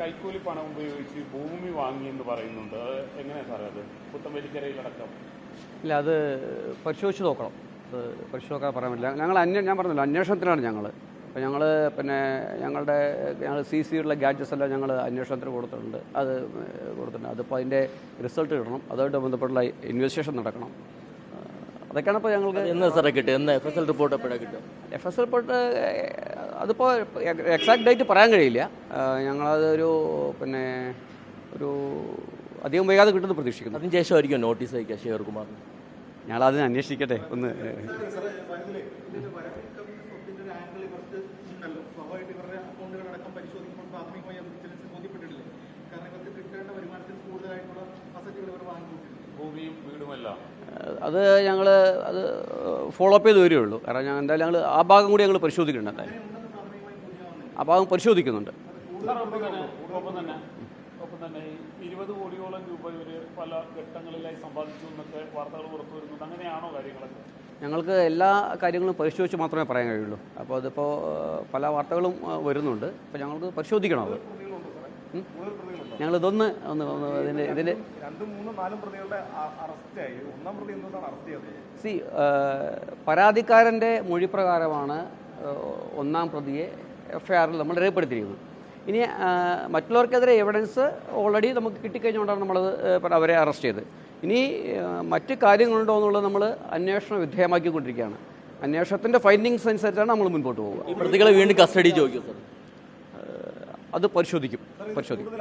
കൈക്കൂലി പണം ഉപയോഗിച്ച് ഭൂമി വാങ്ങി എന്ന് പറയുന്നുണ്ട്. അത് എങ്ങനെയാ സാറേ അത്? പുത്തമ്പലിക്കരയിലടക്കം ഇല്ല അത് പരിശോധിച്ച് നോക്കണം. അത് പരിശോധിച്ച് നോക്കാൻ പറയാൻ പറ്റില്ല. ഞങ്ങൾ അന്വേ ഞാൻ പറഞ്ഞല്ലോ അന്വേഷണത്തിലാണ് ഞങ്ങൾ അപ്പോൾ ഞങ്ങൾ പിന്നെ ഞങ്ങളുടെ ഞങ്ങൾ സി സിയുള്ള ഗാഡ്ജറ്റ്സ് എല്ലാം ഞങ്ങൾ അന്വേഷണത്തിന് കൊടുത്തിട്ടുണ്ട്. അത് കൊടുത്തിട്ടുണ്ട്. അതിപ്പോൾ അതിന്റെ റിസൾട്ട് കിട്ടണം. അതുമായിട്ട് ബന്ധപ്പെട്ടുള്ള ഇൻവെസ്റ്റിഗേഷൻ നടക്കണം. അതൊക്കെയാണ് ഇപ്പോൾ ഞങ്ങൾക്ക് എന്ന് സാറേ കിട്ടും. എന്ന് എഫ് എസ് എൽ റിപ്പോർട്ട് എപ്പോഴാണ് കിട്ടും എഫ് എസ് റിപ്പോർട്ട് അതിപ്പോൾ എക്സാക്ട് ഡേറ്റ് പറയാൻ കഴിയില്ല. ഞങ്ങളതൊരു പിന്നെ ഒരു അധികം വൈകാതെ കിട്ടുമെന്ന് പ്രതീക്ഷിക്കുന്നു. അതിന് ശേഷമായിരിക്കും നോട്ടീസ് അയക്കുക ശിവകുമാറിന് ഞങ്ങളതിന് അന്വേഷിക്കട്ടെ ഒന്ന് അത് ഞങ്ങൾ അത് ഫോളോ അപ്പ് ചെയ്ത് വരികയുള്ളൂ. കാരണം ഞങ്ങൾ എന്തായാലും ഞങ്ങൾ ആ ഭാഗം കൂടി ഞങ്ങൾ പരിശോധിക്കുന്നുണ്ട് എന്തായാലും ആ അത് പരിശോധിക്കുന്നുണ്ട്. ഒപ്പം തന്നെ ഇരുപത് കോടിയോളം രൂപ പല ഘട്ടങ്ങളിലായി സമ്പാദിച്ചു എന്നൊക്കെ വാർത്തകൾ പുറത്തു വരുന്നുണ്ട്. അങ്ങനെയാണോ കാര്യങ്ങളൊക്കെ ഞങ്ങൾക്ക് എല്ലാ കാര്യങ്ങളും പരിശോധിച്ച് മാത്രമേ പറയാൻ കഴിയുള്ളൂ അപ്പോൾ അതിപ്പോൾ പല വാർത്തകളും വരുന്നുണ്ട് അപ്പോൾ ഞങ്ങൾക്ക് പരിശോധിക്കണം അത് ഞങ്ങൾ ഞങ്ങളിതൊന്ന് ഒന്ന് ഇതിന്റെ ഇതിന്റെ സി പരാതിക്കാരന്റെ മൊഴി പ്രകാരമാണ് ഒന്നാം പ്രതിയെ എഫ് ഐ ആറിൽ നമ്മൾ രേഖപ്പെടുത്തിയിരിക്കുന്നത് ഇനി മറ്റുള്ളവർക്കെതിരെ എവിഡൻസ് ഓൾറെഡി നമുക്ക് കിട്ടിക്കഴിഞ്ഞുകൊണ്ടാണ് നമ്മളത് അവരെ അറസ്റ്റ് ചെയ്ത് ഇനി മറ്റ് കാര്യങ്ങളുണ്ടോ എന്നുള്ളത് നമ്മൾ അന്വേഷണം വിധേയമാക്കിക്കൊണ്ടിരിക്കുകയാണ്. അന്വേഷണത്തിന്റെ ഫൈൻഡിങ്സ് അനുസരിച്ചാണ് നമ്മൾ മുൻപോട്ട് പോകുക ഈ പ്രതികളെ വീണ്ടും കസ്റ്റഡി ചോദിക്കും സർ? അത് പരിശോധിക്കും. പരിശോധിക്കും.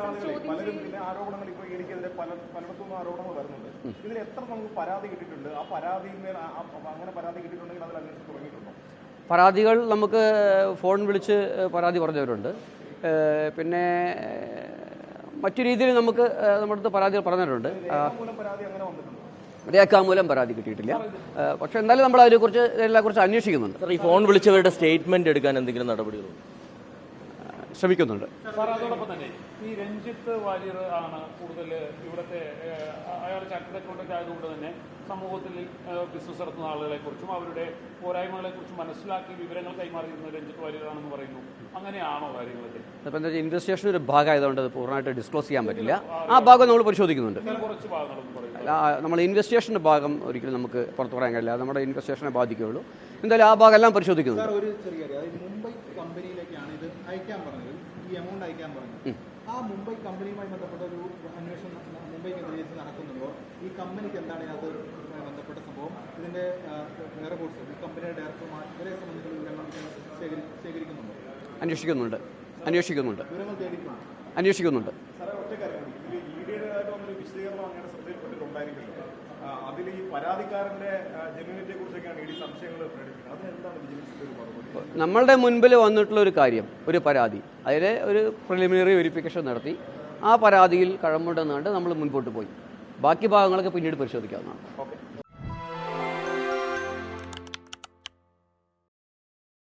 പരാതികൾ നമുക്ക് ഫോൺ വിളിച്ച് പരാതി പറഞ്ഞവരുണ്ട്. പിന്നെ മറ്റു രീതിയിൽ നമുക്ക് നമ്മുടെ അടുത്ത് പരാതികൾ പറഞ്ഞിട്ടുണ്ട് ആ, മൂലം പരാതി കിട്ടിയിട്ടില്ല. പക്ഷെ എന്തായാലും നമ്മൾ അതിനെക്കുറിച്ച് ഇതിനെക്കുറിച്ച് അന്വേഷിക്കുന്നുണ്ട്. സാർ ഈ ഫോൺ വിളിച്ചവരുടെ സ്റ്റേറ്റ്മെന്റ് എടുക്കാൻ എന്തെങ്കിലും നടപടികളുണ്ടോ ശ്രമിക്കുന്നുണ്ട്. സാർ അതോടൊപ്പം തന്നെ ഈ രഞ്ജിത്ത് വാര്യർ ആണ് കൂടുതൽ ഇവിടുത്തെ അയാൾ അക്കൗണ്ടന്റ് ആയതുകൊണ്ട് തന്നെ സമൂഹത്തിൽ ബിസിനസ് നടത്തുന്ന ആളുകളെ കുറിച്ചും അവരുടെ പോരായ്മകളെ കുറിച്ചും മനസ്സിലാക്കി വിവരങ്ങൾ കൈമാറിയിരുന്നത് രഞ്ജിത്ത് വാര്യരാണെന്ന് പറയുന്നു. അങ്ങനെയാണോ കാര്യങ്ങളൊക്കെ? വെച്ചാൽ ഇൻവെസ്റ്റിഗേഷൻ ഒരു ഭാഗമായതുകൊണ്ട് അത് പൂർണമായിട്ട് ഡിസ്ക്ലോസ് ചെയ്യാൻ പറ്റില്ല. ആ ഭാഗം നമ്മൾ പരിശോധിക്കുന്നുണ്ട്. കുറച്ച് ഭാഗങ്ങളൊന്നും പറയുന്നു നമ്മൾ ഇൻവെസ്റ്റിഗേഷന്റെ ഭാഗം ഒരിക്കലും നമുക്ക് പുറത്തു പറയാൻ കഴിയില്ല. നമ്മുടെ ഇൻവെസ്റ്റിഗേഷനെ ബാധിക്കുകയുള്ളൂ. എന്തായാലും ആ ഭാഗം എല്ലാം പരിശോധിക്കുന്നുണ്ട്. സാർ ഒരു ചെറിയ കാര്യം. മുംബൈ കമ്പനിയിലേക്കാണ് ഇത് അയക്കാൻ പറഞ്ഞത്. ഈ എമൗണ്ട് അയക്കാൻ പറഞ്ഞത്. ആ മുംബൈ കമ്പനിയുമായി ബന്ധപ്പെട്ട ഒരു അന്വേഷണം ന- മുംബൈ കേന്ദ്രീകരിച്ച് നടക്കുന്നുണ്ടോ ഈ കമ്പനിക്ക് എന്താണ് അത് ബന്ധപ്പെട്ട സംഭവം? ഇതിന്റെ റിപ്പോർട്ട്സ് ഈ കമ്പനിയുടെ ഡയറക്ടർമാർ ഇവരെ സംബന്ധിച്ചുള്ള വിവരങ്ങൾ ശേഖരി ശേഖരിക്കുന്നുണ്ടോ? അന്വേഷിക്കുന്നുണ്ട്. അന്വേഷിക്കുന്നുണ്ട്. അന്വേഷിക്കുന്നുണ്ട്. അതിൽ ഈ പരാതിക്കാരന്റെ ജനുവിനെ കുറിച്ചൊക്കെയാണ് ഇടി സംശയങ്ങൾ പ്രകടിപ്പിക്കുന്നത്. നമ്മളുടെ മുൻപിൽ വന്നിട്ടുള്ള ഒരു കാര്യം ഒരു പരാതി. അതിൽ ഒരു പ്രിലിമിനറി വെരിഫിക്കേഷൻ നടത്തി. ആ പരാതിയിൽ കഴമ്പുണ്ടെന്ന് കണ്ട് നമ്മൾ മുൻപോട്ട് പോയി. ബാക്കി ഭാഗങ്ങളൊക്കെ പിന്നീട് പരിശോധിക്കാവുന്നതാണ്.